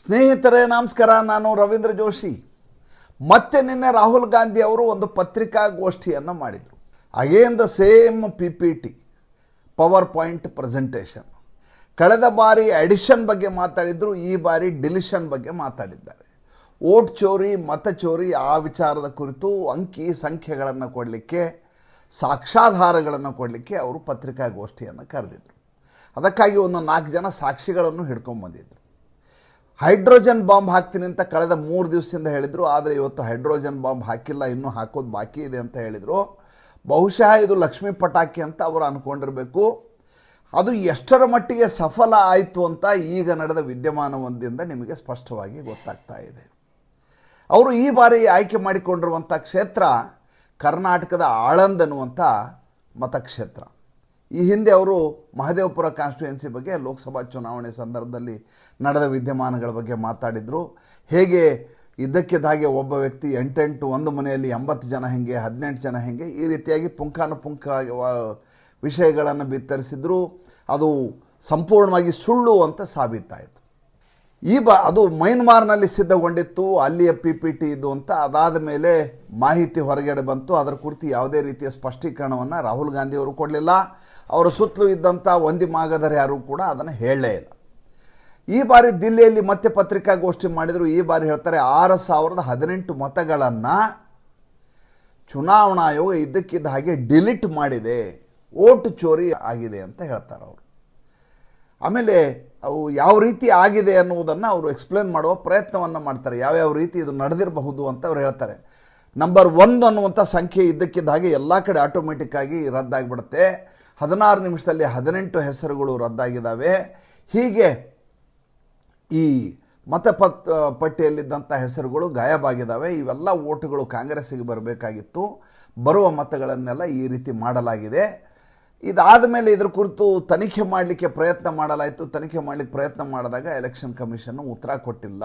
ಸ್ನೇಹಿತರೇ, ನಮಸ್ಕಾರ. ನಾನು ರವೀಂದ್ರ ಜೋಶಿ. ಮತ್ತೆ ನಿನ್ನೆ ರಾಹುಲ್ ಗಾಂಧಿ ಅವರು ಒಂದು ಪತ್ರಿಕಾಗೋಷ್ಠಿಯನ್ನು ಮಾಡಿದರು. Again the same P P T power point presentation ಕಳೆದ ಬಾರಿ ಅಡಿಷನ್ ಬಗ್ಗೆ ಮಾತಾಡಿದ್ರು, ಈ ಬಾರಿ ಡಿಲಿಷನ್ ಬಗ್ಗೆ ಮಾತಾಡಿದ್ದಾರೆ. ಓಟ್ ಚೋರಿ, ಮತ ಚೋರಿ, ಆ ವಿಚಾರದ ಕುರಿತು ಅಂಕಿ ಸಂಖ್ಯೆಗಳನ್ನು ಕೊಡಲಿಕ್ಕೆ ಸಾಕ್ಷಾಧಾರಗಳನ್ನು ಕೊಡಲಿಕ್ಕೆ ಅವರು ಪತ್ರಿಕಾಗೋಷ್ಠಿಯನ್ನು ಕರೆದಿದ್ದರು ಅದಕ್ಕಾಗಿ ಒಂದು ನಾಲ್ಕು ಜನ ಸಾಕ್ಷಿಗಳನ್ನು ಹಿಡ್ಕೊಂಡ್ಬಂದಿದ್ರು ಹೈಡ್ರೋಜನ್ ಬಾಂಬ್ ಹಾಕ್ತೀನಿ ಅಂತ ಕಳೆದ ಮೂರು ದಿವಸದಿಂದ ಹೇಳಿದರು, ಆದರೆ ಇವತ್ತು ಹೈಡ್ರೋಜನ್ ಬಾಂಬ್ ಹಾಕಿಲ್ಲ, ಇನ್ನೂ ಹಾಕೋದು ಬಾಕಿ ಇದೆ ಅಂತ ಹೇಳಿದರು. ಬಹುಶಃ ಇದು ಲಕ್ಷ್ಮೀ ಪಟಾಕಿ ಅಂತ ಅವರು ಅಂದ್ಕೊಂಡಿರಬೇಕು ಅದು ಎಷ್ಟರ ಮಟ್ಟಿಗೆ ಸಫಲ ಆಯಿತು ಅಂತ ಈಗ ನಡೆದ ವಿದ್ಯಮಾನವೊಂದರಿಂದ ನಿಮಗೆ ಸ್ಪಷ್ಟವಾಗಿ ಗೊತ್ತಾಗ್ತಾ ಇದೆ. ಅವರು ಈ ಬಾರಿ ಆಯ್ಕೆ ಮಾಡಿಕೊಂಡಿರುವಂಥ ಕ್ಷೇತ್ರ ಕರ್ನಾಟಕದ ಆಳಂದ್ ಅನ್ನುವಂಥ ಮತಕ್ಷೇತ್ರ. ಈ ಹಿಂದೆ ಅವರು ಮಹದೇವಪುರ ಕಾನ್ಸ್ಟಿಟ್ಯೂಯೆನ್ಸಿ ಬಗ್ಗೆ ಲೋಕಸಭಾ ಚುನಾವಣೆ ಸಂದರ್ಭದಲ್ಲಿ ನಡೆದ ವಿದ್ಯಮಾನಗಳ ಬಗ್ಗೆ ಮಾತಾಡಿದರು. ಹೇಗೆ ಇದ್ದಕ್ಕಿದ್ದಾಗೆ ಒಬ್ಬ ವ್ಯಕ್ತಿ ಎಂಟೆಂಟು ಒಂದು ಮನೆಯಲ್ಲಿ ಎಂಬತ್ತು ಜನ ಹೆಂಗೆ, ಹದಿನೆಂಟು ಜನ ಹೇಗೆ, ಈ ರೀತಿಯಾಗಿ ಪುಂಖಾನುಪುಂಖ ವಿಷಯಗಳನ್ನು ಬಿತ್ತರಿಸಿದ್ರು. ಅದು ಸಂಪೂರ್ಣವಾಗಿ ಸುಳ್ಳು ಅಂತ ಸಾಬೀತಾಯಿತು. ಈ ಬ ಅದು ಮೈನ್ಮಾರ್ನಲ್ಲಿ ಸಿದ್ಧಗೊಂಡಿತ್ತು, ಅಲ್ಲಿಯ ಪಿ ಪಿ ಟಿ ಇದು ಅಂತ. ಅದಾದ ಮೇಲೆ ಮಾಹಿತಿ ಹೊರಗಡೆ ಬಂತು. ಅದರ ಕುರಿತು ಯಾವುದೇ ರೀತಿಯ ಸ್ಪಷ್ಟೀಕರಣವನ್ನು ರಾಹುಲ್ ಗಾಂಧಿ ಅವರು ಕೊಡಲಿಲ್ಲ. ಅವರ ಸುತ್ತಲೂ ಇದ್ದಂಥ ಒಂದಿ ಮಾಗದರು ಯಾರೂ ಕೂಡ ಅದನ್ನು ಹೇಳಲೇ ಇಲ್ಲ. ಈ ಬಾರಿ ದಿಲ್ಲಿಯಲ್ಲಿ ಮತ್ತೆ ಪತ್ರಿಕಾಗೋಷ್ಠಿ ಮಾಡಿದರು. ಈ ಬಾರಿ ಹೇಳ್ತಾರೆ ಆರು ಸಾವಿರದ ಹದಿನೆಂಟು ಮತಗಳನ್ನು ಚುನಾವಣಾ ಆಯೋಗ ಇದ್ದಕ್ಕಿದ್ದ ಹಾಗೆ ಡಿಲೀಟ್ ಮಾಡಿದೆ. ಓಟು ಚೋರಿ ಆಗಿದೆ ಅಂತ ಹೇಳ್ತಾರೆ ಅವರು. ಆಮೇಲೆ ಅವು ಯಾವ ರೀತಿ ಆಗಿದೆ ಅನ್ನುವುದನ್ನು ಅವರು ಎಕ್ಸ್ಪ್ಲೇನ್ ಮಾಡುವ ಪ್ರಯತ್ನವನ್ನು ಮಾಡ್ತಾರೆ. ಯಾವ್ಯಾವ ರೀತಿ ಇದು ನಡೆದಿರಬಹುದು ಅಂತ ಅವ್ರು ಹೇಳ್ತಾರೆ. ನಂಬರ್ ಒಂದು ಅನ್ನುವಂಥ ಸಂಖ್ಯೆ ಇದ್ದಕ್ಕಿದ್ದ ಹಾಗೆ ಎಲ್ಲ ಕಡೆ ಆಟೋಮೆಟಿಕ್ಕಾಗಿ ರದ್ದಾಗಿಬಿಡುತ್ತೆ. ಹದಿನಾರು ನಿಮಿಷದಲ್ಲಿ ಹದಿನೆಂಟು ಹೆಸರುಗಳು ರದ್ದಾಗಿದ್ದಾವೆ ಹೀಗೆ ಈ ಮತಪತ್ ಪಟ್ಟಿಯಲ್ಲಿದ್ದಂಥ ಹೆಸರುಗಳು ಗಾಯಬಾಗಿದ್ದಾವೆ ಇವೆಲ್ಲ ಓಟುಗಳು ಕಾಂಗ್ರೆಸ್ಸಿಗೆ ಬರಬೇಕಾಗಿತ್ತು. ಬರುವ ಮತಗಳನ್ನೆಲ್ಲ ಈ ರೀತಿ ಮಾಡಲಾಗಿದೆ. ಇದಾದ ಮೇಲೆ ಇದ್ರ ಕುರಿತು ತನಿಖೆ ಮಾಡಲಿಕ್ಕೆ ಪ್ರಯತ್ನ ಮಾಡಲಾಯಿತು. ತನಿಖೆ ಮಾಡಲಿಕ್ಕೆ ಪ್ರಯತ್ನ ಮಾಡಿದಾಗ ಎಲೆಕ್ಷನ್ ಕಮಿಷನ್ನು ಉತ್ತರ ಕೊಟ್ಟಿಲ್ಲ.